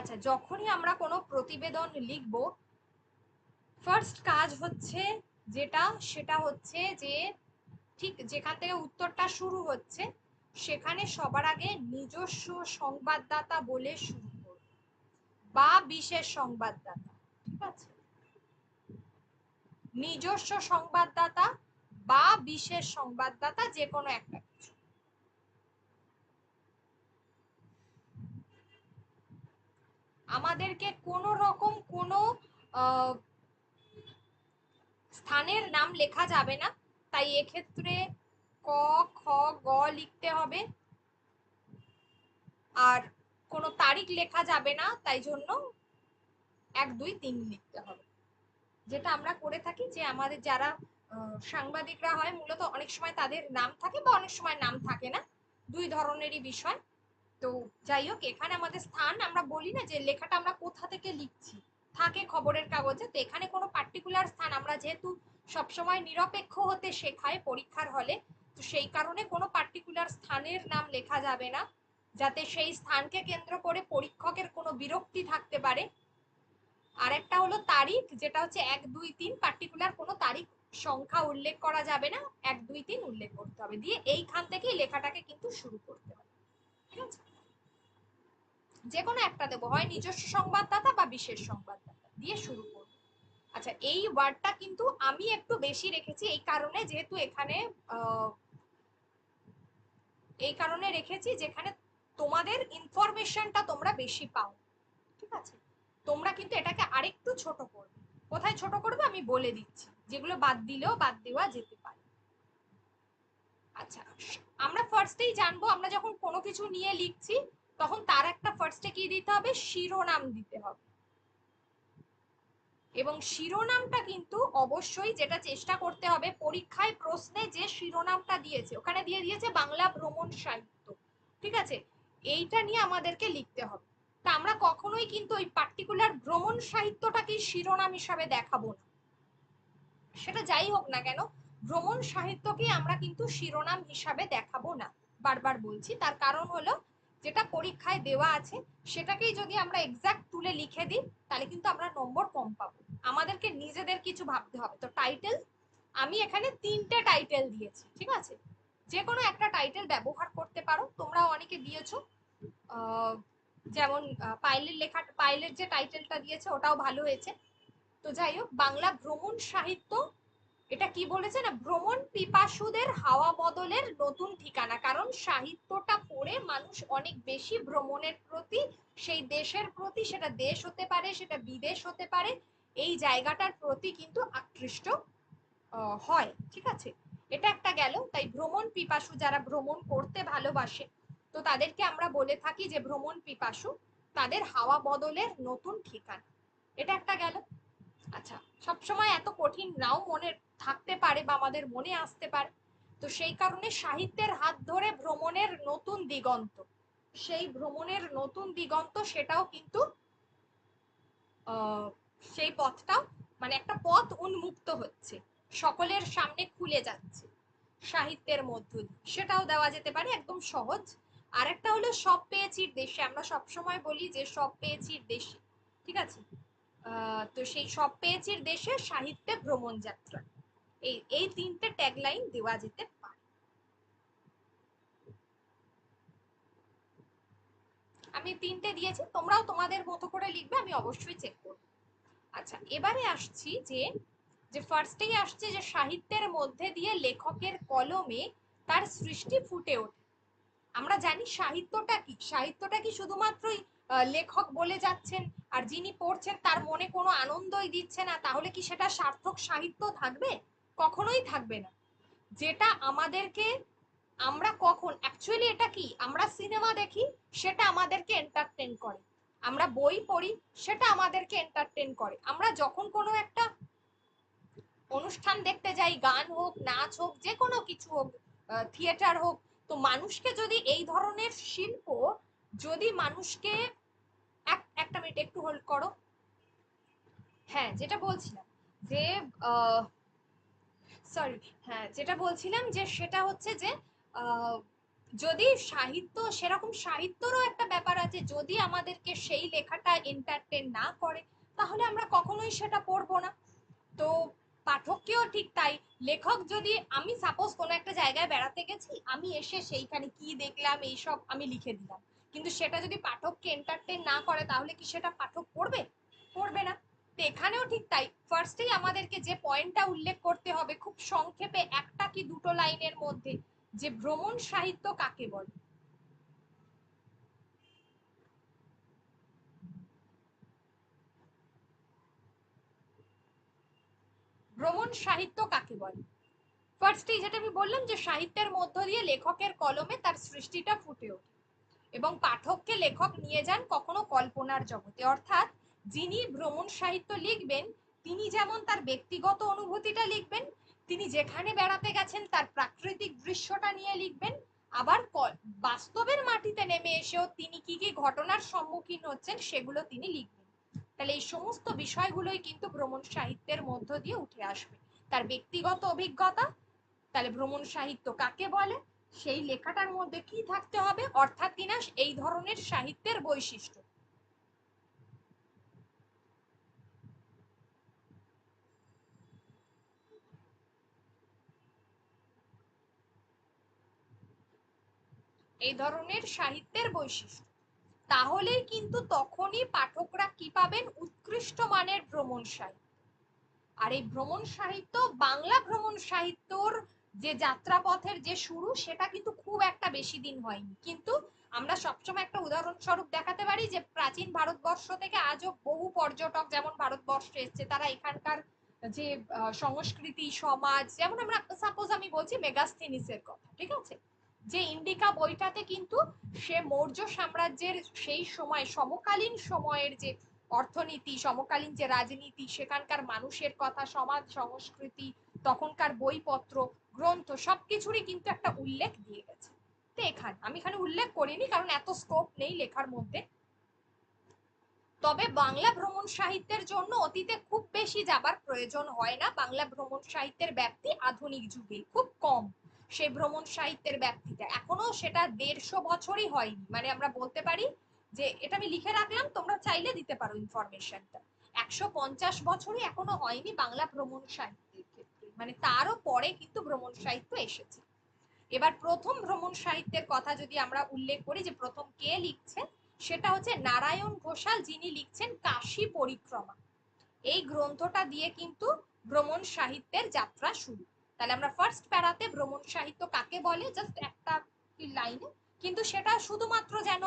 আচ্ছা যখনই আমরা কোনো প্রতিবেদন লিখব ফার্স্ট কাজ হচ্ছে যেটা, সেটা হচ্ছে যে ঠিক যেখান থেকে উত্তরটা শুরু হচ্ছে, সেখানে সবার আগে নিজস্ব সংবাদদাতা বলে শুরু করব বা বিশেষ সংবাদদাতা, ঠিক আছে? নিজস্ব সংবাদদাতা বা বিশেষ সংবাদদাতা যে কোনো একটা কিছু আমাদেরকে কোনো রকম কোনো স্থানের নাম লেখা যাবে না। তাই এক্ষেত্রে ক, খ, গ লিখতে হবে। আর কোনো তারিখ লেখা যাবে না, তাই জন্য এক, দুই, তিন লিখতে হবে। যেটা আমরা করে থাকি যে আমাদের যারা সাংবাদিকরা হয়, মূলত অনেক সময় তাদের নাম থাকে বা অনেক সময় নাম থাকে না। দুই ধরনেরই বিষয়। তো যাই হোক, এখানে আমাদের স্থান, আমরা বলি না যে লেখাটা আমরা কোথা থেকে লিখছি। থাকে খবরের কাগজে, তো এখানে কোনো পার্টিকুলার স্থান, আমরা যেহেতু সবসময় নিরপেক্ষ হতে শেখায় পরীক্ষার হলে, তো সেই কারণে কোনো পার্টিকুলার স্থানের নাম লেখা যাবে না, যাতে সেই স্থানকে কেন্দ্র করে পরীক্ষকের কোনো বিরক্তি থাকতে পারে। আরেকটা হলো তারিখ, যেটা হচ্ছে এক, দুই, তিন পার্টিকুলার কোনো তারিখ সংখ্যা উল্লেখ করা যাবে না, এক, দুই, তিন উল্লেখ করতে হবে। দিয়ে এইখান থেকেই লেখাটাকে কিন্তু শুরু করতে হবে। ঠিক আছে? যে কোনো একটা দেবো, হয় নিজস্ব সংবাদদাতা বা বিশেষ সংবাদদাতা, দিয়ে শুরু করব। আচ্ছা এই ওয়ার্ডটা কিন্তু আমি একটু বেশি রেখেছি, এই কারণে যেহেতু এখানে এই কারণে রেখেছি যেখানে তোমাদের ইনফরমেশনটা তোমরা বেশি পাও। ঠিক আছে? তোমরা কিন্তু এটাকে আরেকটু ছোট করবে। কোথায় ছোট করবে আমি বলে দিচ্ছি। যেগুলো বাদ দিলেও বাদ দেওয়া যেতে পারে। আচ্ছা আমরা ফার্স্টেই জানব, আমরা যখন কোনো কিছু নিয়ে লিখছি তখন তার একটা ফার্স্টে কি দিতে হবে? শিরোনাম দিতে হবে। এবং শিরোনামটা কিন্তু অবশ্যই যেটা চেষ্টা করতে হবে পরীক্ষায় প্রশ্নে যে শিরোনামটা দিয়েছে, ওখানে দিয়ে দিয়েছে বাংলা ভ্রমণ সাহিত্য। ঠিক আছে? এইটা নিয়ে আমাদেরকে লিখতে হবে। তা আমরা কখনোই কিন্তু ওই পার্টিকুলার ভ্রমণ সাহিত্যটাকে শিরোনাম হিসাবে দেখাবো না। সেটা যাই হোক না কেন, ভ্রমণ সাহিত্যকে আমরা কিন্তু শিরোনাম হিসাবে দেখাবো না। বারবার বলছি, তার কারণ হলো যেটা পরীক্ষায় দেওয়া আছে, সেটাকেই যদি আমরা এক্সাক্ট তুলে লিখে দিই, তাহলে কিন্তু আমরা নম্বর কম পাবো। আমাদেরকে নিজেদের কিছু ভাবতে হবে। তো টাইটেল আমি এখানে তিনটে টাইটেল দিয়েছি, ঠিক আছে? যে কোনো একটা টাইটেল ব্যবহার করতে পারো। তোমরা অনেকে দিয়েছ। যেমন পাইলের লেখা, পাইলের যে টাইটেলটা দিয়েছে, ওটাও ভালো হয়েছে। তো যাই হোক, বাংলা ভ্রমণ সাহিত্য এটা কি বলেছে না ভ্রমণ পিপাসুদের হাওয়া বদলের নতুন ঠিকানা। কারণ সাহিত্যটা পড়ে মানুষ অনেক বেশি ভ্রমণের প্রতি, সেই দেশের প্রতি, সেটা দেশ হতে পারে, সেটা বিদেশ হতে পারে, এই জায়গাটার প্রতি কিন্তু আকৃষ্ট হয়, ঠিক আছে? এটা একটা গেল, তাই ভ্রমণ পিপাসু যারা ভ্রমণ করতে ভালোবাসে, তো তাদেরকে আমরা বলে থাকি যে ভ্রমণ পিপাসু তাদের হাওয়া বদলের নতুন ঠিকানা। এটা একটা গেল। আচ্ছা সবসময় এত কঠিন নাও মনে থাকতে পারে বা আমাদের মনে আসতে পারে। তো সেই কারণে সাহিত্যের হাত ধরে ভ্রমণের নতুন দিগন্ত, সেই ভ্রমণের নতুন দিগন্ত সেটাও কিন্তু সেই পথটাও মানে একটা পথ উন্মুক্ত হচ্ছে, সকলের সামনে খুলে যাচ্ছে সাহিত্যের মধ্য সেটাও দেওয়া যেতে পারে একদম সহজ। আরেকটা হলো সব পেয়েছির দেশে, আমরা সবসময় বলি যে সব পেয়েছির দেশে, ঠিক আছে? তো সেই সব পেয়েছির দেশে সাহিত্যে ভ্রমণ যাত্রা। এই এই তিনটে ট্যাগলাইন দেওয়া যেতে পারে। আমি তিনটে দিয়েছি, তোমরাও তোমাদের মতো করে লিখবে, আমি অবশ্যই চেক করব। আচ্ছা এবারে আসছি যে যে ফার্স্টেই আসছে যে সাহিত্যের মধ্যে দিয়ে লেখকের কলমে তার সৃষ্টি ফুটে ওঠে। আমরা জানি সাহিত্যটা কি? সাহিত্যটা কি শুধুমাত্রই লেখক বলে যাচ্ছেন আর যিনি পড়ছেন তার মনে কোনো আনন্দই দিচ্ছে না, তাহলে কি সেটা সার্থক সাহিত্য থাকবে? কখনোই থাকবে না। যেটা আমাদেরকে, আমরা কখন অ্যাকচুয়ালি এটা কি? আমরা সিনেমা দেখি, সেটা আমাদেরকে এন্টারটেন করে। আমরা বই পড়ি, সেটা আমাদেরকে এন্টারটেন করে। আমরা যখন কোনো একটা অনুষ্ঠান দেখতে যাই, গান হোক, নাচ হোক, যে কোনো কিছু হোক থিয়েটার হোক, তো মানুষকে যদি এই ধরনের শিল্প, যদি মানুষকে মিনিট একটু হোল্ড করো। হ্যাঁ যেটা বলছিলাম যে সরি হ্যাঁ যেটা বলছিলাম যে, সেটা হচ্ছে যে যদি সাহিত্য, সেরকম সাহিত্যরও একটা ব্যাপার আছে, যদি আমাদেরকে সেই লেখাটা এন্টারটেন না করে, তাহলে আমরা কখনোই সেটা পড়ব না। তো পাঠককেও ঠিক তাই। লেখক যদি, আমি সাপোজ কোনো একটা জায়গায় বেড়াতে গেছি, আমি এসে সেইখানে কি দেখলাম, এইসব আমি লিখে দিলাম। কিন্তু সেটা যদি পাঠককে এন্টারটেন না করে, তাহলে কি সেটা পাঠক পড়বে? পড়বে না। তো এখানেও ঠিক তাই। ফার্স্টেই আমাদেরকে যে পয়েন্টটা উল্লেখ করতে হবে, খুব সংক্ষেপে একটা কি দুটো লাইনের মধ্যে, যে ভ্রমণ সাহিত্য কাকে বলে? ভ্রমণ সাহিত্য কাকে বলে? ফার্স্টেই যেটা আমি বললাম যে সাহিত্যের মধ্য দিয়ে লেখকের কলমে তার সৃষ্টিটা ফুটে ওঠে। এবং পাঠককে লেখক নিয়ে যান কখনো কল্পনার জগতে। অর্থাৎ যিনি ভ্রমণ সাহিত্য লিখবেন, তিনি যেমন তার ব্যক্তিগত অনুভূতিটা লিখবেন, তিনি যেখানে বেড়াতে গেছেন তার প্রাকৃতিক দৃশ্যটা নিয়ে লিখবেন, আবার বাস্তবের মাটিতে নেমে এসেও তিনি কি কি ঘটনার সম্মুখীন হচ্ছেন সেগুলো তিনি লিখবেন। তাহলে এই সমস্ত বিষয়গুলোই কিন্তু ভ্রমণ সাহিত্যের মধ্য দিয়ে উঠে আসবে। তার ব্যক্তিগত অভিজ্ঞতা, তাহলে ভ্রমণ সাহিত্য কাকে বলে সেই লেখাটার মধ্যে কি থাকতে হবে? অর্থাৎ কিনা এই ধরনের সাহিত্যের বৈশিষ্ট্য। এই ধরনের সাহিত্যের বৈশিষ্ট্য। তাহলেই কিন্তু তখনই পাঠকরা কি পাবেন? উৎকৃষ্ট মানের ভ্রমণ সাহিত্য। আর এই ভ্রমণ সাহিত্য বাংলা ভ্রমণ সাহিত্যর যে যাত্রাপথের যে শুরু, সেটা কিন্তু খুব একটা বেশি দিন হয়নি। কিন্তু আমরা সবসময় একটা উদাহরণস্বরূপ দেখাতে পারি যে প্রাচীন ভারতবর্ষ থেকে আজও বহু পর্যটক যেমন ভারতবর্ষে এসছে, তারা এখানকার যে সংস্কৃতি, সমাজ, যেমন আমরা সাপোজ আমি বলছি মেগাস্থিনিসের কথা, ঠিক আছে? যে ইন্ডিকা বইটাতে কিন্তু সে মৌর্য সাম্রাজ্যের সেই সময়, সমকালীন সময়ের যে অর্থনীতি, সমকালীন যে রাজনীতি, সেখানকার মানুষের কথা, সমাজ, সংস্কৃতি, তখনকার বইপত্র গ্রন্থ সবকিছুরই কিন্তু একটা উল্লেখ দিয়ে গেছে। তো এখানে, আমি এখানে উল্লেখ করিনি কারণ এত স্কোপ নেই লেখার মধ্যে। তবে বাংলা ভ্রমণ সাহিত্যের জন্য অতীতে খুব বেশি যাবার প্রয়োজন হয় না। বাংলা ভ্রমণ সাহিত্যের ব্যাপ্তি আধুনিক যুগে খুব কম। সে ভ্রমণ সাহিত্যের ব্যাপ্তিটা। এখনও সেটা দেড়শো বছরই হয়নি। মানে আমরা বলতে পারি যে, এটা আমি লিখে রাখলাম, তোমরা চাইলে দিতে পারো ইনফরমেশনটা একশো পঞ্চাশ বছরই এখনও হয়নি বাংলা ভ্রমণ ক্ষেত্রে মানে তারও পরে কিন্তু ভ্রমণ সাহিত্য এসেছে। এবার প্রথম ভ্রমণ সাহিত্যের কথা যদি আমরা উল্লেখ করি যে প্রথম কে লিখছে সেটা হচ্ছে নারায়ণ ঘোষাল যিনি লিখছেন কাশী পরিক্রমা। এই গ্রন্থটা দিয়ে কিন্তু ভ্রমণ সাহিত্যের যাত্রা শুরু। তাহলে আমরা ফার্স্ট প্যারাতে ভ্রমণ সাহিত্য কাকে বলে? জাস্ট একটা লাইনে। কিন্তু সেটা শুধুমাত্র যেন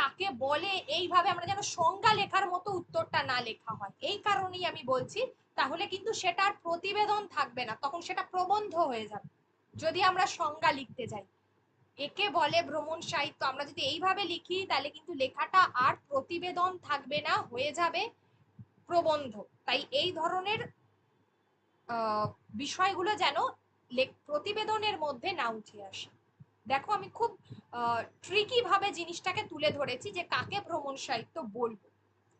কাকে বলে, এইভাবে আমরা যেন সংজ্ঞা লেখার মতো উত্তরটা না লেখা হয়। এই কারণেই আমি বলছি তাহলে কিন্তু সেটার প্রতিবেদন থাকবে না, তখন সেটা প্রবন্ধ হয়ে যাবে। যদি আমরা সংজ্ঞা লিখতে যাই, একে বলে ভ্রমণ সাহিত্য, আমরা যদি এইভাবে লিখি, তাহলে কিন্তু লেখাটা আর প্রতিবেদন থাকবে না, হয়ে যাবে প্রবন্ধ। তাই এই ধরনের বিষয়গুলো যেন প্রতিবেদনের মধ্যে না উঠে আসে। দেখো, আমি খুব ট্রিকি ভাবে জিনিসটাকে তুলে ধরেছি যে কাকে ভ্রমণ সাহিত্য বলব।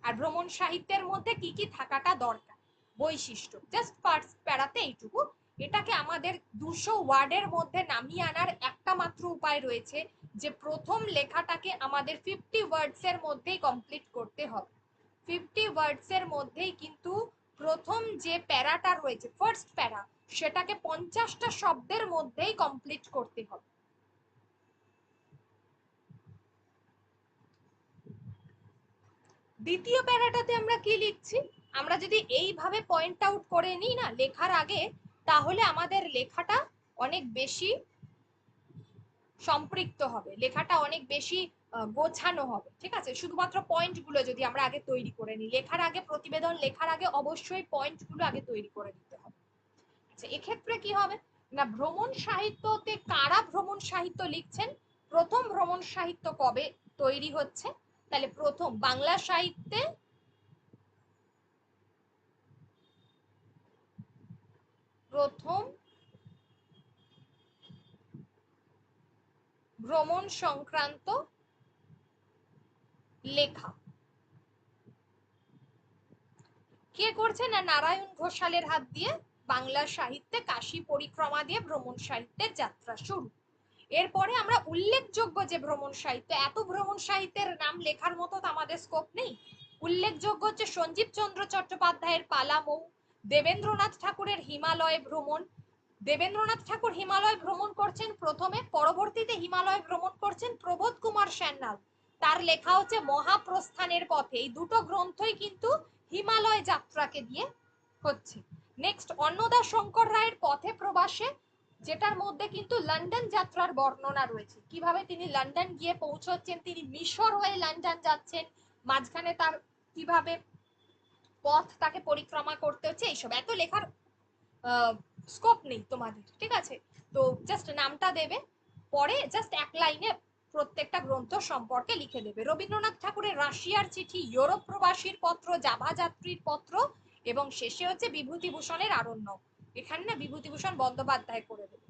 আর ভ্রমণ সাহিত্যের মধ্যে কি কি থাকাটা দরকার? বৈশিষ্ট্য। জাস্ট ফার্স্ট প্যারাতে এইটুকু। এটাকে আমাদের দুশো ওয়ার্ডের মধ্যে নামিয়ে আনার একটা মাত্র উপায় রয়েছে, যে প্রথম লেখাটাকে আমাদের ফিফটি ওয়ার্ডস এর মধ্যেই কমপ্লিট করতে হবে। ফিফটি ওয়ার্ডস এর মধ্যেই কিন্তু প্রথম যে প্যারাটা রয়েছে ফার্স্ট প্যারা সেটাকে পঞ্চাশটা শব্দের মধ্যেই কমপ্লিট করতে হবে। দ্বিতীয় প্যারাটাতে আমরা কি লিখছি? আমরা যদি এইভাবে পয়েন্ট আউট করে নিই না লেখার আগে, তাহলে আমাদের লেখাটা অনেক বেশি সম্পৃক্ত হবে। লেখাটা অনেক বেশি গোছানো হবে। ঠিক আছে? শুধুমাত্র পয়েন্টগুলো যদি আমরা আগে তৈরি করে নিই। লেখার আগে, প্রতিবেদন লেখার আগে অবশ্যই পয়েন্টগুলো আগে তৈরি করে নিতে হবে। আচ্ছা এক্ষেত্রে কি হবে? না, ভ্রমণ সাহিত্যতে কারা ভ্রমণ সাহিত্য লিখছেন? প্রথম ভ্রমণ সাহিত্য কবে তৈরি হচ্ছে? তাহলে প্রথম বাংলা সাহিত্যে প্রথম ভ্রমণ সংক্রান্ত লেখা। কে করছে না নারায়ণ ঘোষালের হাত দিয়ে? বাংলা সাহিত্যে কাশী পরিক্রমা দিয়ে ভ্রমণ সাহিত্যের যাত্রা শুরু। এরপরে আমরা উল্লেখযোগ্য যে ভ্রমণ সাহিত্য, এত ভ্রমণ সাহিত্যের নাম লেখার মতো আমাদের স্কোপ নেই। উল্লেখযোগ্য হচ্ছে সঞ্জীব চন্দ্র চট্টোপাধ্যায়ের পালামৌ দেবেন্দ্রনাথ ঠাকুরের হিমালয় ভ্রমণ। দেবেন্দ্রনাথ ঠাকুর হিমালয় ভ্রমণ করছেন প্রথমে, পরবর্তীতে হিমালয় ভ্রমণ করছেন প্রবোধ কুমার সান্যাল তার লেখা হচ্ছে মহাপ্রস্থানের পথে। এই দুটো গ্রন্থই কিন্তু হিমালয় যাত্রাকে দিয়ে হচ্ছে। নেক্সট অন্নদা শঙ্কর রায়ের পথে প্রবাসে, যেটার মধ্যে কিন্তু লন্ডন যাত্রার বর্ণনা রয়েছে। কীভাবে তিনি লন্ডন গিয়ে পৌঁছচ্ছেন, তিনি মিশর হয়ে লন্ডন যাচ্ছেন, মাঝখানে তার কীভাবে পথ তাকে পরিক্রমা করতে হচ্ছে, এইসব। এত লেখার স্কোপ নেই তোমাদের, ঠিক আছে? তো জাস্ট নামটা দেবে, পরে জাস্ট এক লাইনে প্রত্যেকটা গ্রন্থ সম্পর্কে লিখে দেবে। রবীন্দ্রনাথ ঠাকুরের রাশিয়ার চিঠি, ইউরোপ প্রবাসীর পত্র, জাভা যাত্রীর পত্র, এবং শেষে হচ্ছে বিভূতিভূষণের আরণ্য। এখানে না বিভূতিভূষণ বন্দ্যোপাধ্যায় করে দেবে।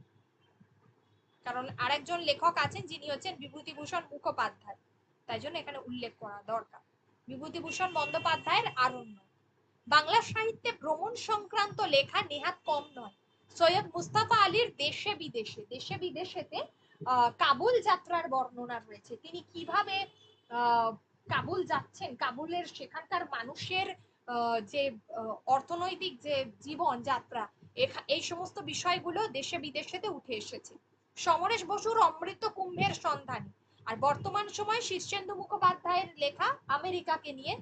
কারণ আরেকজন লেখক আছেন, যিনি হচ্ছেন বিভূতিভূষণ মুখোপাধ্যায়। তাই জন্য এখানে উল্লেখ করা দরকার। বিভূতিভূষণ বন্দ্যোপাধ্যায়ের বাংলা সাহিত্যে ভ্রমণ সংক্রান্ত লেখা নেহাত কম নয়। সৈয়দ মুস্তাফা আলীর দেশে বিদেশে, দেশে বিদেশেতে কাবুল যাত্রার বর্ণনা রয়েছে। তিনি কীভাবে কাবুল যাচ্ছেন? কাবুলের সেখানকার মানুষের যে অর্থনৈতিক যে জীবন যাত্রা এই সমস্ত বিষয়গুলো দেশে বিদেশেতে উঠে এসেছে। সমরেশ বসুর অমৃত কুম্ভের সন্ধানী। আর বর্তমান সময় শীর্ষেন্দু মুখোপাধ্যায়ের লেখা আমেরিকাকে নিয়ে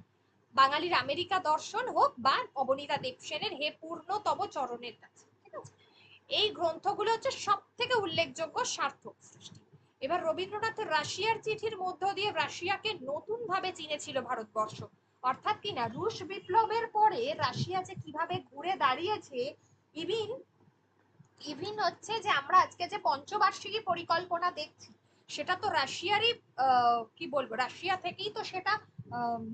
বাঙালির আমেরিকা দর্শন হোক বা অবনীতা দেবসেনের হে পূর্ণতম চরণের কাছে এই গ্রন্থগুলো হচ্ছে সব থেকে উল্লেখযোগ্য সার্থক সৃষ্টি। এবার রবীন্দ্রনাথের রাশিয়ার চিঠির মধ্য দিয়ে রাশিয়াকে নতুন ভাবে চিনেছিল ভারতবর্ষ। অর্থাৎ কি না, রুশ বিপ্লবের পরে রাশিয়া যে কীভাবে ঘুরে দাঁড়িয়েছে ইভিন ইভিন হচ্ছে যে আমরা আজকে যে পঞ্চবার্ষিকী পরিকল্পনা দেখছি, সেটা তো রাশিয়ারই কি বলব, রাশিয়া থেকেই তো সেটা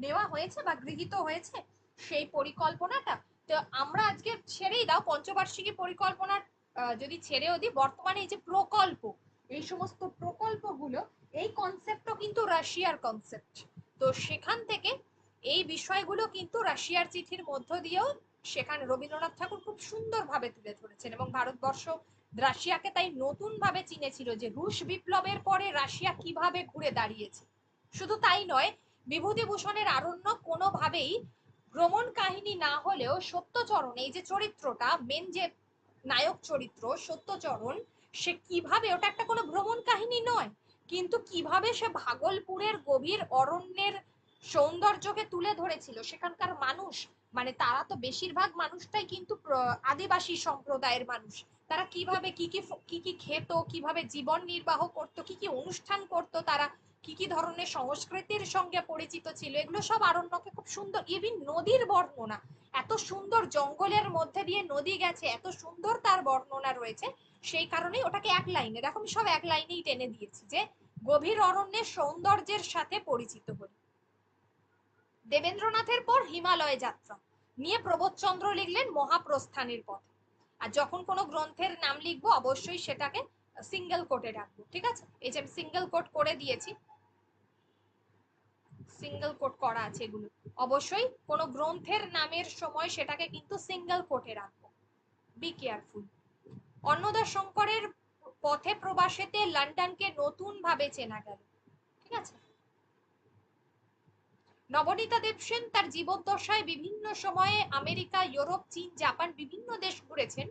নেওয়া হয়েছে বা গৃহীত হয়েছে সেই পরিকল্পনাটা, তো আমরা আজকে ছেড়েই দাও, পঞ্চবার্ষিকী পরিকল্পনার যদি ছেড়েও দিই, বর্তমানে এই যে প্রকল্প, এই সমস্ত প্রকল্পগুলো, এই কনসেপ্টও কিন্তু রাশিয়ার কনসেপ্ট তো সেখান থেকে এই বিষয়গুলো কিন্তু রাশিয়ার চিঠির মধ্য দিয়েও সেখানে রবীন্দ্রনাথ ঠাকুর খুব সুন্দরভাবে তুলে ধরেছেন এবং ভারতবর্ষ রাশিয়াকে তাই নতুন ভাবে চিনেছিল যে রুশ বিপ্লবের পরে রাশিয়া কীভাবে ঘুরে দাঁড়িয়েছে। শুধু তাই নয় বিভূতিভূষণের আরণ্য কোনোভাবেই ভ্রমণ কাহিনী না হলেও সত্যচরণ, এই যে চরিত্রটা মেন যে নায়ক চরিত্র, সত্যচরণ, সে কীভাবে, ওটা একটা কোনো ভ্রমণ কাহিনী নয়, কিন্তু কীভাবে সে ভাগলপুরের গভীর অরণ্যের সৌন্দর্যকে তুলে ধরেছিল, সেখানকার মানুষ মানে তারা তো বেশিরভাগ মানুষটাই কিন্তু আদিবাসী সম্প্রদায়ের মানুষ, তারা কীভাবে কি কি কি কি খেত, কীভাবে জীবন নির্বাহ করত, কি কি অনুষ্ঠান করত তারা কি কি ধরনের সংস্কৃতির সঙ্গে পরিচিত ছিল? এগুলো সব আরণ্যকে খুব সুন্দর ইভিন নদীর বর্ণনা। এত সুন্দর জঙ্গলের মধ্যে দিয়ে নদী গেছে, এত সুন্দর তার বর্ণনা রয়েছে। সেই কারণেই ওটাকে এক লাইনে, দেখো আমি সব এক লাইনেই টেনে দিয়েছি যে গভীর অরণ্যের সৌন্দর্যের সাথে পরিচিত হই দেবেন্দ্রনাথের পর হিমালয় যাত্রা। নিয়ে প্রবোধচন্দ্র লিখলেন মহাপ্রস্থানের পথে। আর যখন কোনো গ্রন্থের নাম লিখব, অবশ্যই সেটাকে সিঙ্গেল কোটে রাখব, ঠিক আছে? এই যে আমি সিঙ্গেল কোট করে দিয়েছি। সিঙ্গেল কোট করা আছে এগুলো। অবশ্যই কোনো গ্রন্থের নামের সময় সেটাকে কিন্তু সিঙ্গেল কোটে রাখব। বি কেয়ারফুল অন্নদা শঙ্করের পথে প্রবাসেতে লন্ডনকে নতুন ভাবে চেনা গেল, ঠিক আছে? নবনীতা দেবসেন তার জীবদ্দশায় বিভিন্ন সময়ে আমেরিকা, ইউরোপ, চীন, জাপান, বিভিন্ন দেশ ঘুরেছেন।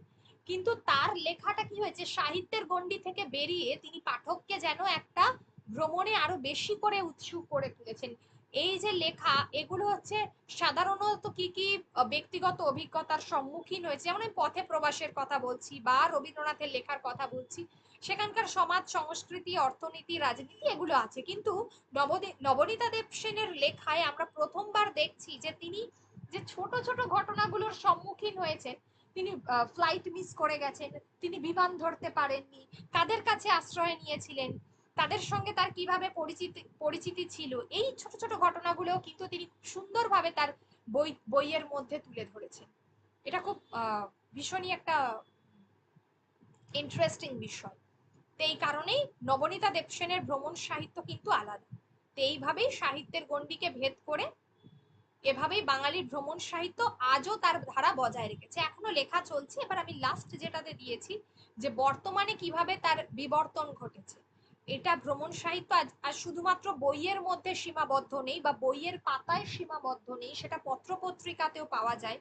কিন্তু তার লেখাটা কি হয়েছে? সাহিত্যের গণ্ডি থেকে বেরিয়ে তিনি পাঠককে যেন একটা ভ্রমণে আরও বেশি করে উৎসুক করে তুলেছেন। এই যে লেখা, এগুলো হচ্ছে সাধারণত কি কি ব্যক্তিগত অভিজ্ঞতার সম্মুখীন হয়েছে? যেমন আমি পথে প্রবাসের কথা বলছি বা রবীন্দ্রনাথের লেখার কথা বলছি। সেখানকার সমাজ, সংস্কৃতি, অর্থনীতি, রাজনীতি এগুলো আছে। কিন্তু নবনীতা দেব সেনের লেখায় আমরা প্রথমবার দেখছি যে তিনি যে ছোট ছোট ঘটনাগুলোর সম্মুখীন হয়েছেন। তিনি ফ্লাইট মিস করে গেছেন, তিনি বিমান ধরতে পারেননি কাদের কাছে আশ্রয় নিয়েছিলেন, তাদের সঙ্গে তার কীভাবে পরিচিতি পরিচিতি ছিল, এই ছোট ছোট ঘটনাগুলো কিন্তু তিনি সুন্দরভাবে তার বই, বইয়ের মধ্যে তুলে ধরেছেন। এটা খুব ভীষণই একটা ইন্টারেস্টিং বিষয়। তো এই কারণেই নবনীতা দেবসেনের ভ্রমণ সাহিত্য কিন্তু আলাদা। তো এইভাবেই সাহিত্যের গণ্ডিকে ভেদ করে এভাবেই বাঙালির ভ্রমণ সাহিত্য আজও তার ধারা বজায় রেখেছে। এখনও লেখা চলছে, এবার আমি লাস্ট যেটাতে দিয়েছি যে বর্তমানে কীভাবে তার বিবর্তন ঘটেছে। এটা ভ্রমণ সাহিত্য আর শুধুমাত্র বইয়ের মধ্যে সীমাবদ্ধ নেই বা বইয়ের পাতায় সীমাবদ্ধ নেই, সেটা পত্রপত্রিকাতেও পাওয়া যায়।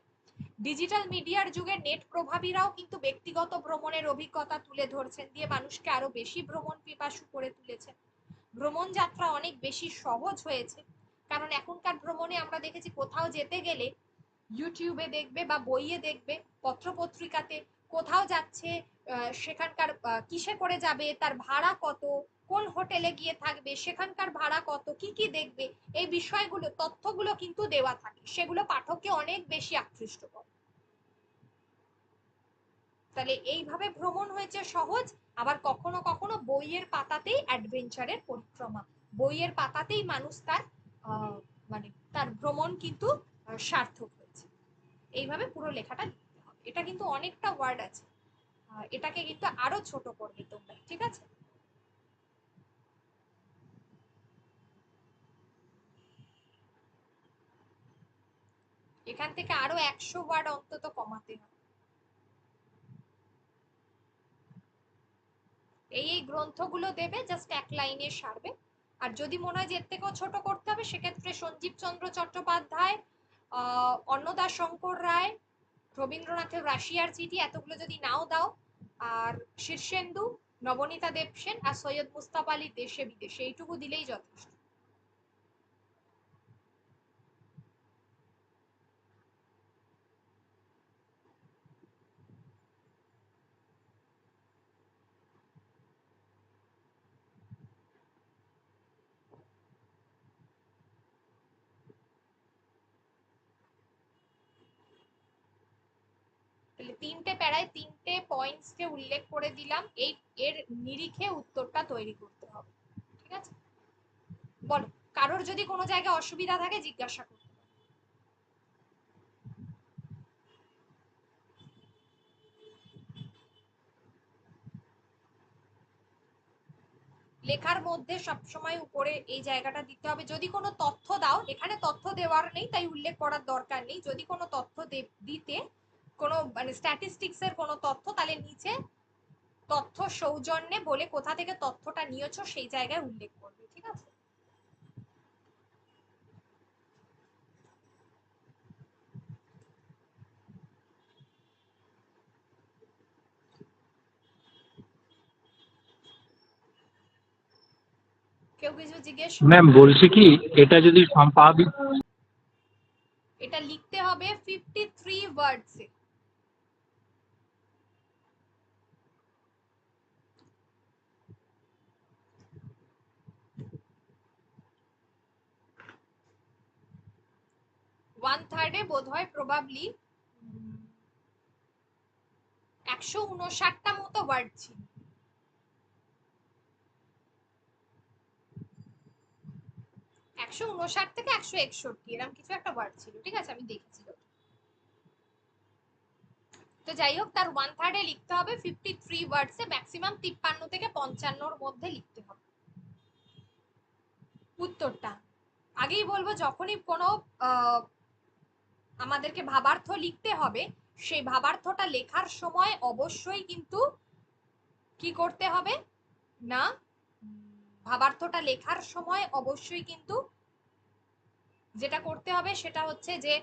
ডিজিটাল মিডিয়ার যুগে নেট প্রভাবীরাও কিন্তু ব্যক্তিগত ভ্রমণের অভিজ্ঞতা তুলে ধরছেন, দিয়ে মানুষকে আরও বেশি ভ্রমণ পিপাসু করে তুলেছেন ভ্রমণ যাত্রা অনেক বেশি সহজ হয়েছে। কারণ এখনকার ভ্রমণে আমরা দেখেছি কোথাও যেতে গেলে ইউটিউবে দেখবে বা বইয়ে দেখবে, পত্রপত্রিকাতে কোথাও যাচ্ছে সেখানকার কিসে করে যাবে, তার ভাড়া কত, কোন হোটেলে গিয়ে থাকবে, সেখানকার ভাড়া কত, কি কি দেখবে, এই বিষয়গুলো, তথ্যগুলো কিন্তু দেওয়া থাকে। সেগুলো পাঠককে অনেক বেশি আকৃষ্ট করে। তাহলে এইভাবে ভ্রমণ হয়েছে সহজ, আবার কখনো কখনো বইয়ের পাতাতেই অ্যাডভেঞ্চারের পরিক্রমা। বইয়ের পাতাতেই মানুষ তার মানে তার ভ্রমণ কিন্তু সার্থক হয়েছে। এইভাবে পুরো লেখাটা লিখতে হবে। এটা কিন্তু অনেকটা ওয়ার্ড আছে। এটাকে কিন্তু আরও ছোট করবে তোমরা, ঠিক আছে? এখান থেকে আরও একশো ওয়ার্ড অন্তত কমাতে হবে। এই এই গ্রন্থগুলো দেবে জাস্ট এক লাইনে সারবে। আর যদি মনে হয় যে এর থেকেও ছোট করতে হবে, সেক্ষেত্রে সঞ্জীব চন্দ্র চট্টোপাধ্যায় অন্নদা শঙ্কর রায়, রবীন্দ্রনাথের রাশিয়ার চিঠি, এতগুলো যদি নাও দাও। আর শীর্ষেন্দু, নবনীতা দেবসেন আর সৈয়দ মুস্তাফ আলী দেশে বিদেশে, এইটুকু দিলেই যথেষ্ট। তাহলে তিনটে প্যারায় তিনটে পয়েন্টসকে উল্লেখ করে দিলাম। এই, এর নিরিখে উত্তরটা তৈরি করতে হবে। ঠিক আছে? বলো, কারোর যদি কোনো জায়গায় অসুবিধা থাকে, জিজ্ঞাসা পারো। লেখার মধ্যে সবসময় উপরে এই জায়গাটা দিতে হবে। যদি কোনো তথ্য দাও, এখানে তথ্য দেওয়ার নেই, তাই উল্লেখ করার দরকার নেই। যদি কোনো তথ্য দিতে কোনো মানে স্ট্যাটিস্টিক্স এর কোনো তথ্য তাহলে নিচে তথ্য সৌজন্যে বলে কোথা থেকে তথ্যটা নিয়েছো সেই জায়গায় উল্লেখ করবে, ঠিক আছে? কেউ কিছু জিজ্ঞেস ম্যাম বলছি কি, এটা যদি সম্পাদিত এটা লিখতে হবে ফিফটি থ্রি ওয়ার্ডসে ওয়ান থার্ডে বোধ হয় প্রবাবলি একশো উনষাটটা মতো ওয়ার্ড ছিল। একশো উনষাট থেকে একশো একষট্টি এরকম কিছু একটা ওয়ার্ড ছিল, ঠিক আছে? আমি তো। যাই হোক, তার ওয়ান থার্ডে লিখতে হবে ফিফটি থ্রি ওয়ার্ডসে ম্যাক্সিমাম তিপ্পান্ন থেকে পঞ্চান্নর মধ্যে লিখতে হবে। উত্তরটা। আগেই বলব, যখনই কোনো আমাদেরকে ভাবার্থ লিখতে হবে। সেই ভাবার্থটা লেখার সময় অবশ্যই কিন্তু কি করতে হবে? না, ভাবার্থটা লেখার সময় অবশ্যই কিন্তু যেটা করতে হবে সেটা হচ্ছে যে,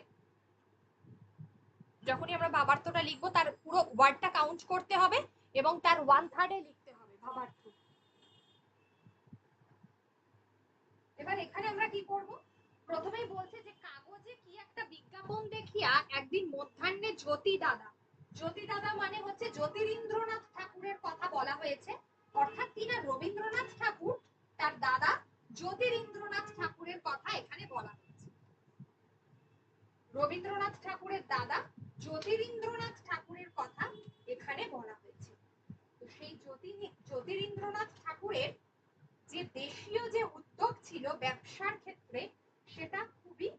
যখনই আমরা ভাবার্থটা লিখব তার পুরো ওয়ার্ডটা কাউন্ট করতে হবে এবং তার ওয়ান থার্ডে লিখতে হবে ভাবার্থ। এবার এখানে আমরা কি করব? প্রথমেই বলছে যে কাগজে কি একটা বিজ্ঞাপন দেখিয়া একদিন মধ্যাহ্নে জ্যোতি দাদা জ্যোতি দাদা মানে হচ্ছে জ্যোতিরিন্দ্রনাথ ঠাকুরের কথা বলা হয়েছে। অর্থাৎ তিনা রবীন্দ্রনাথ ঠাকুর, তার দাদা জ্যোতিরিন্দ্রনাথ ঠাকুরের কথা এখানে বলা হয়েছে। রবীন্দ্রনাথ ঠাকুরের দাদা জ্যোতিরিন্দ্রনাথ ঠাকুরের কথা এখানে বলা হয়েছে। তো সেই জ্যোতি, জ্যোতিরিন্দ্রনাথ ঠাকুরের যে দেশীয় যে উদ্যোগ ছিল ব্যবসার ক্ষেত্রে সেটা খুবই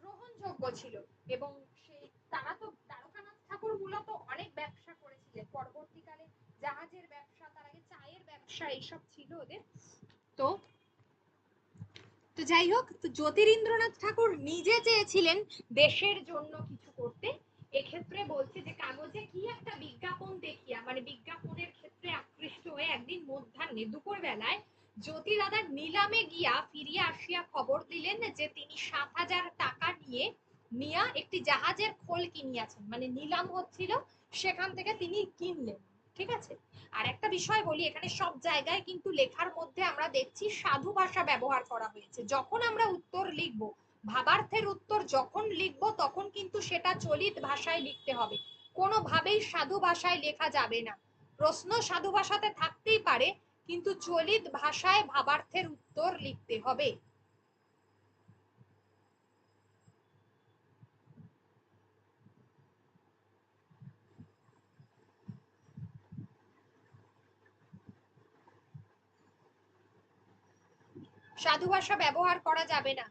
গ্রহণযোগ্য ছিল। এবং সেই তারা তো দ্বারকানাথ ঠাকুর মূলত অনেক ব্যবসা করেছিলেন। পরবর্তীকালে জাহাজের ব্যবসা, তার আগে চায়ের ব্যবসা, এইসব ছিল ওদের। তো তো যাই হোক, তো জ্যোতিরিন্দ্রনাথ ঠাকুর নিজে চেয়েছিলেন দেশের জন্য কিছু করতে। এক্ষেত্রে বলছে যে, কাগজে কি একটা বিজ্ঞাপন দেখিয়া মানে বিজ্ঞাপনের ক্ষেত্রে আকৃষ্ট হয়ে একদিন মধ্যাহ্নে দুপুর বেলায় জ্যোতি দাদার নিলামে গিয়া ফিরিয়া আসিয়া খবর দিলেন যে, তিনি সাত হাজার টাকা নিয়ে নিয়া একটি জাহাজের খোল কিনিয়াছেন। মানে নিলাম হচ্ছিল, সেখান থেকে তিনি কিনলেন। ঠিক আছে? আর একটা বিষয় বলি, এখানে সব জায়গায় কিন্তু লেখার মধ্যে আমরা দেখছি সাধু ভাষা ব্যবহার করা হয়েছে। যখন আমরা উত্তর লিখব, ভাবার্থের উত্তর যখন লিখব, তখন কিন্তু সেটা চলিত ভাষায় লিখতে হবে। কোনোভাবেই সাধু ভাষায় লেখা যাবে না। প্রশ্ন সাধু ভাষাতে থাকতেই পারে কিন্তু চলিত ভাষায় ভাবার্থের উত্তর লিখতে হবে। সাধু ভাষা ব্যবহার করা যাবে না।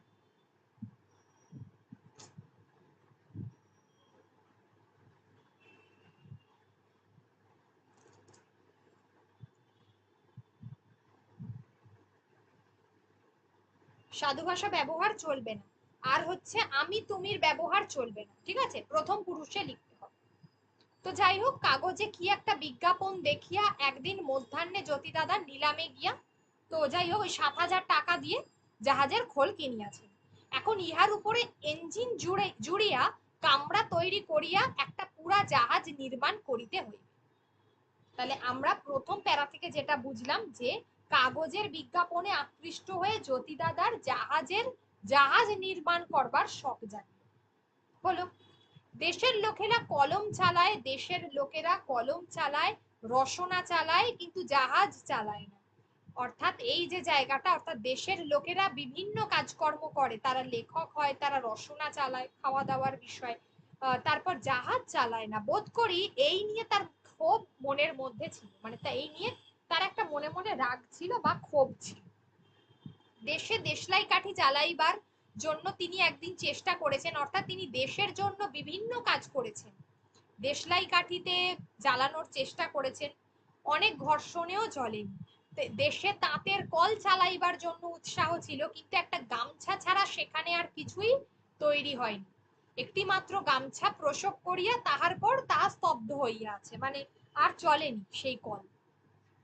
সাধু ভাষা ব্যবহার চলবে না। আর হচ্ছে আমি তুমির ব্যবহার চলবে না। ঠিক আছে? প্রথম পুরুষে লিখতে হবে। তো যাই হোক, কাগজে কি একটা বিজ্ঞাপন দেখিয়া একদিন মধ্যাহ্নে জ্যোতি দাদা নিলামে গিয়া, তো যাই হোক, ওই সাত হাজার টাকা দিয়ে জাহাজের খোল কিনিয়াছেন এখন ইহার উপরে এঞ্জিন জুড়ে, জুড়িয়া কামরা তৈরি করিয়া একটা পুরা জাহাজ নির্মাণ করিতে হইবে। তাহলে আমরা প্রথম প্যারা থেকে যেটা বুঝলাম যে কাগজের বিজ্ঞাপনে আকৃষ্ট হয়ে জ্যোতিদাদার জাহাজের জাহাজ নির্মাণ করবার শখ জাগে হলো, দেশের লোকেরা কলম চালায়, দেশের লোকেরা কলম চালায়, রসনা চালায়, কিন্তু জাহাজ চালায় না। অর্থাৎ এই যে জায়গাটা, অর্থাৎ দেশের লোকেরা বিভিন্ন কাজকর্ম করে। তারা লেখক হয়, তারা রসনা চালায় খাওয়া দাওয়ার বিষয় তারপর জাহাজ চালায় না। বোধ করি এই নিয়ে তার ক্ষোভ মনের মধ্যে ছিল। মানে তা এই নিয়ে তার একটা মনে মনে রাগ ছিল বা ক্ষোভ ছিল। দেশে দেশলাই কাঠি জ্বালাইবার জন্য তিনি একদিন চেষ্টা করেছেন, অর্থাৎ তিনি দেশের জন্য বিভিন্ন কাজ করেছেন। দেশলাই কাঠিতে জ্বালানোর চেষ্টা করেছেন, অনেক ঘর্ষণেও জ্বলেনি। দে- দেশে তাঁতের কল চালাইবার জন্য উৎসাহ ছিল, কিন্তু একটা গামছা ছাড়া সেখানে আর কিছুই তৈরি হয়নি। একটি মাত্র গামছা প্রসব করিয়া তাহার পর তা স্তব্ধ হইয়া আছে মানে আর চলেনি সেই কল।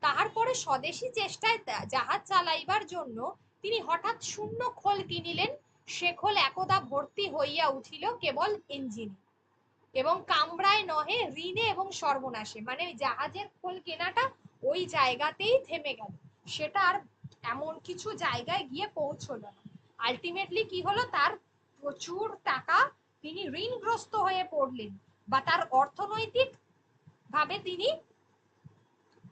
তাহার স্বদেশী চেষ্টায় জাহাজ চালাইবার জন্য তিনি হঠাৎ শূন্য খোল কিনিলেন। সে খোল একদা ভর্তি হইয়া উঠিল কেবল ইঞ্জিনে। এবং কামরায় নহে ঋণে এবং সর্বনাশে। মানে জাহাজের খোল কেনাটা ওই জায়গাতেই থেমে গেল। সেটা আর এমন কিছু জায়গায় গিয়ে পৌঁছলো না। আলটিমেটলি কি হলো? তার প্রচুর টাকা তিনি ঋণগ্রস্ত হয়ে পড়লেন। বা তার অর্থনৈতিক ভাবে তিনি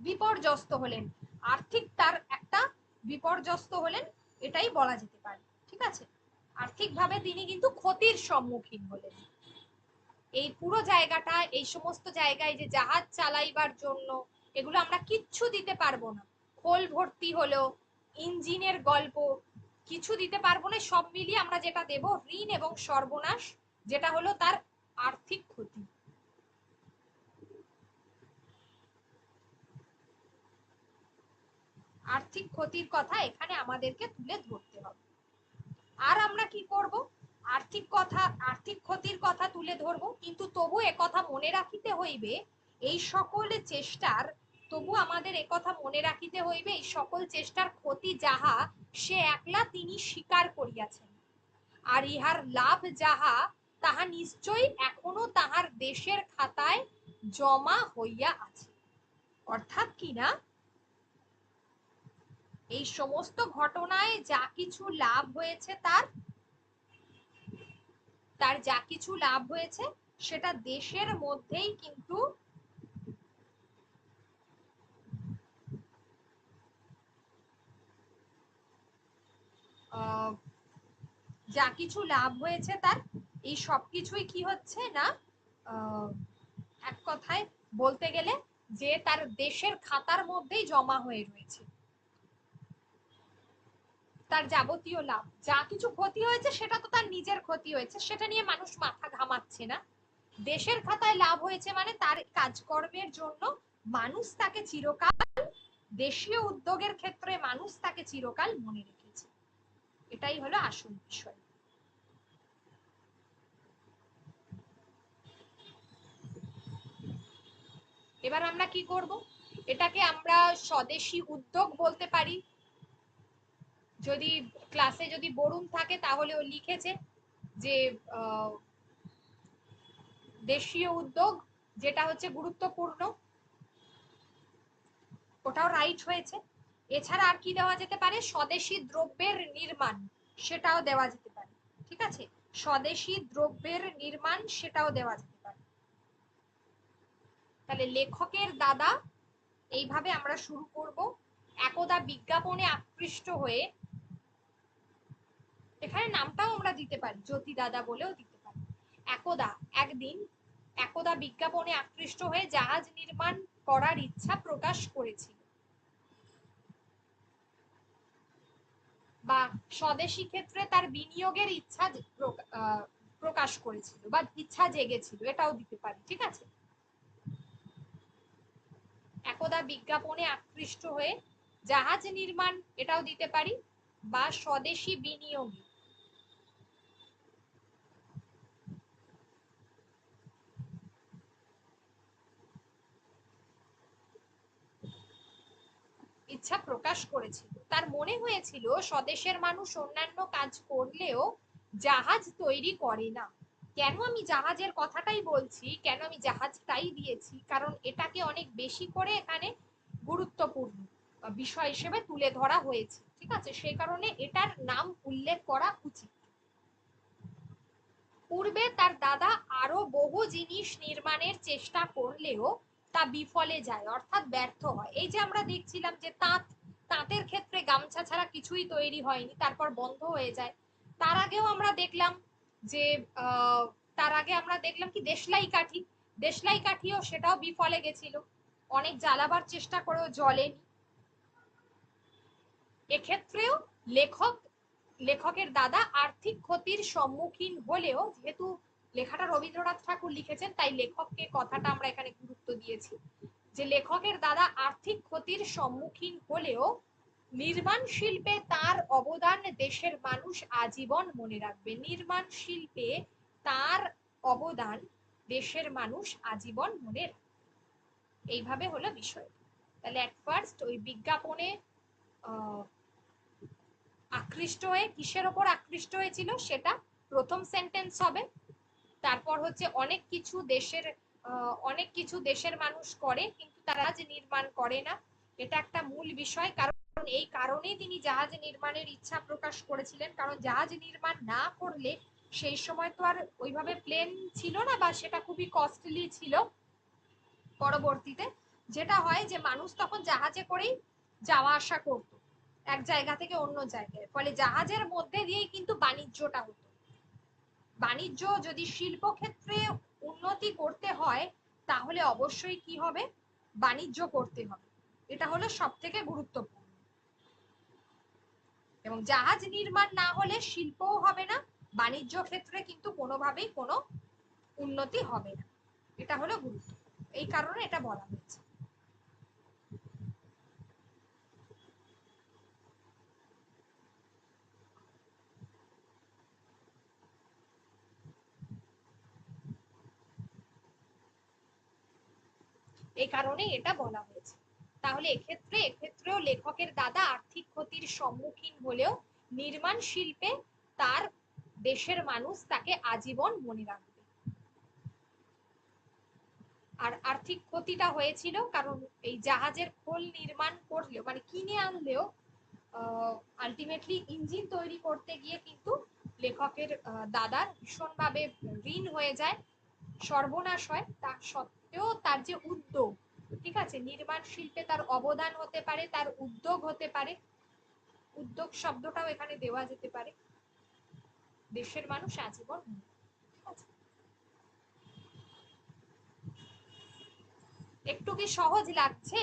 বিপর্যস্ত হলেন। আর্থিক তার একটা বিপর্যস্ত হলেন, এটাই বলা যেতে পারে। ঠিক আছে? আর্থিকভাবে তিনি কিন্তু ক্ষতির সম্মুখীন হলেন। এই পুরো জায়গাটা, এই সমস্ত জায়গায় যে জাহাজ চালাইবার জন্য, এগুলো আমরা কিচ্ছু দিতে পারব না। খোল ভর্তি হলো ইঞ্জিনের গল্প, কিছু দিতে পারব না, সব মিলিয়ে আমরা যেটা দেব ঋণ এবং সর্বনাশ, যেটা হলো তার আর্থিক ক্ষতি। আর্থিক ক্ষতির কথা এখানে আমাদেরকে তুলে ধরতে হবে। আর আমরা কি করব? আর্থিক কথা, আর্থিক ক্ষতির কথা তুলে ধরবো, কিন্তু তবু কথা মনে রাখিতে হইবে, এই সকল চেষ্টার, তবু আমাদের একথা মনে রাখিতে হইবে, এই সকল চেষ্টার ক্ষতি যাহা, সে একলা তিনি স্বীকার করিয়াছেন। আর ইহার লাভ যাহা, তাহা নিশ্চয়ই এখনও তাহার দেশের খাতায় জমা হইয়া আছে। অর্থাৎ কি না? এই সমস্ত ঘটনায় যা কিছু লাভ হয়েছে তার তার যা কিছু লাভ হয়েছে সেটা দেশের মধ্যেই কিন্তু যা কিছু লাভ হয়েছে তার, এই সব কিছুই কি হচ্ছে না? এক কথায় বলতে গেলে যে তার দেশের খাতার মধ্যেই জমা হয়ে রয়েছে। তার যাবতীয় লাভ। যা কিছু ক্ষতি হয়েছে, সেটা তো তার নিজের ক্ষতি হয়েছে। সেটা নিয়ে মানুষ মাথা ঘামাচ্ছে না। দেশের খাতায় লাভ হয়েছে মানে তার কাজকর্মের জন্য মানুষ তাকে চিরকাল, দেশীয় উদ্যোগের ক্ষেত্রে মানুষ তাকে চিরকাল মনে রেখেছে। এটাই হলো আসল বিষয়। এবার আমরা কি করব? এটাকে আমরা স্বদেশী উদ্যোগ বলতে পারি। যদি ক্লাসে যদি বরুণ থাকে, তাহলে ও লিখেছে যে দেশীয় উদ্যোগ যেটা হচ্ছে গুরুত্বপূর্ণ, ওটাও রাইট হয়েছে। এছাড়া আর কি দেওয়া যেতে পারে? স্বদেশী দ্রব্যের নির্মাণ, সেটাও দেওয়া যেতে পারে। ঠিক আছে? স্বদেশী দ্রব্যের নির্মাণ, সেটাও দেওয়া যেতে পারে। তাহলে লেখকের দাদা, এইভাবে আমরা শুরু করব। একদা বিজ্ঞাপনে আকৃষ্ট হয়ে এখানে নামটাও আমরা দিতে পারি জ্যোতি দাদা বলেও দিতে পারি। একদা, একদিন একদা বিজ্ঞাপনে আকৃষ্ট হয়ে জাহাজ নির্মাণ করার ইচ্ছা প্রকাশ করেছিল। বা স্বদেশী ক্ষেত্রে তার বিনিয়োগের ইচ্ছা প্রকাশ করেছিল বা ইচ্ছা জেগেছিল, এটাও দিতে পারি, ঠিক আছে? একদা বিজ্ঞাপনে আকৃষ্ট হয়ে জাহাজ নির্মাণ এটাও দিতে পারি, বা স্বদেশী বিনিয়োগী ইচ্ছা প্রকাশ করেছিল। তার মনে হয়েছিল, স্বদেশের মানুষ অন্যান্য কাজ করলেও জাহাজ তৈরি করে না। কেন আমি জাহাজের কথাটাই বলছি? কেন আমি জাহাজটাই দিয়েছি? কারণ এটাকে অনেক বেশি করে এখানে গুরুত্বপূর্ণ বিষয় হিসেবে তুলে ধরা হয়েছে। ঠিক আছে? সেই কারণে এটার নাম উল্লেখ করা উচিত। পূর্বে তার দাদা আরও বহু জিনিস নির্মাণের চেষ্টা করলেও তা বিফলে যায়, অর্থাৎ ব্যর্থ হয়। এই যে আমরা দেখছিলাম যে তাঁত তাঁতের ক্ষেত্রে গামছা ছাড়া কিছুই তৈরি হয়নি, তারপর বন্ধ হয়ে যায়। তার আগেও আমরা দেখলাম যে তার আগে আমরা দেখলাম কি, দেশলাই কাঠি। দেশলাই কাঠিও সেটাও বিফলে গেছিল। অনেক জ্বালাবার চেষ্টা করেও জ্বলেনি। এক্ষেত্রেও লেখক, লেখকের দাদা আর্থিক ক্ষতির সম্মুখীন হলেও, যেহেতু লেখাটা রবীন্দ্রনাথ ঠাকুর লিখেছেন, তাই লেখককে কথাটা আমরা এখানে গুরুত্ব দিয়েছি। যে লেখকের দাদা আর্থিক ক্ষতির সম্মুখীন হলেও নির্মাণ শিল্পে তার অবদান দেশের মানুষ আজীবন মনে রাখবে। নির্মাণ শিল্পে তার অবদান দেশের মানুষ আজীবন মনে এইভাবে হলো বিষয়। তাহলে অ্যাট ফার্স্ট ওই বিজ্ঞাপনে আকৃষ্ট হয়ে, কিসের ওপর আকৃষ্ট হয়েছিল সেটা প্রথম সেন্টেন্স হবে। তারপর হচ্ছে অনেক কিছু দেশের অনেক কিছু দেশের মানুষ করে, কিন্তু তারা যে নির্মাণ করে না। এটা একটা মূল বিষয়, কারণ এই কারণেই তিনি জাহাজ নির্মাণের ইচ্ছা প্রকাশ করেছিলেন। কারণ জাহাজ নির্মাণ না করলে সেই সময় তো আর ওইভাবে প্লেন ছিল না বা সেটা খুবই কস্টলি ছিল পরবর্তীতে। যেটা হয় যে মানুষ তখন জাহাজে করেই যাওয়া আসা করত, এক জায়গা থেকে অন্য জায়গায়। ফলে জাহাজের মধ্যে দিয়েই কিন্তু বাণিজ্যটা হতো। বাণিজ্য যদি শিল্প ক্ষেত্রে উন্নতি করতে হয়, তাহলে অবশ্যই কি হবে? বাণিজ্য করতে হবে। এটা হলো সব থেকে গুরুত্বপূর্ণ। এবং জাহাজ নির্মাণ না হলে শিল্পও হবে না, বাণিজ্য ক্ষেত্রে কিন্তু কোনোভাবেই কোনো উন্নতি হবে না। এটা হলো গুরুত্ব এই কারণে এটা বলা হয়েছে। এই কারণে এটা বলা হয়েছে। তাহলে এক্ষেত্রে, এক্ষেত্রেও লেখকের দাদা আর্থিক ক্ষতির সম্মুখীন হলেও নির্মাণ শিল্পে তার দেশের মানুষ তাকে আজীবন মনে রাখবে। আর আর্থিক ক্ষতিটা হয়েছিল কারণ এই জাহাজের খোল নির্মাণ করলেও মানে কিনে আনলেও আলটিমেটলি ইঞ্জিন তৈরি করতে গিয়ে কিন্তু লেখকের দাদার ভীষণভাবে ঋণ হয়ে যায়, সর্বনাশ হয়। তা সত্ত্বেও তার যে উদ্যোগ, ঠিক আছে? নির্মাণ শিল্পে তার অবদান হতে পারে, তার উদ্যোগ হতে পারে। উদ্যোগ শব্দটাও এখানে দেওয়া যেতে পারে। দেশের মানুষ আজীবন? একটু কি সহজ লাগছে?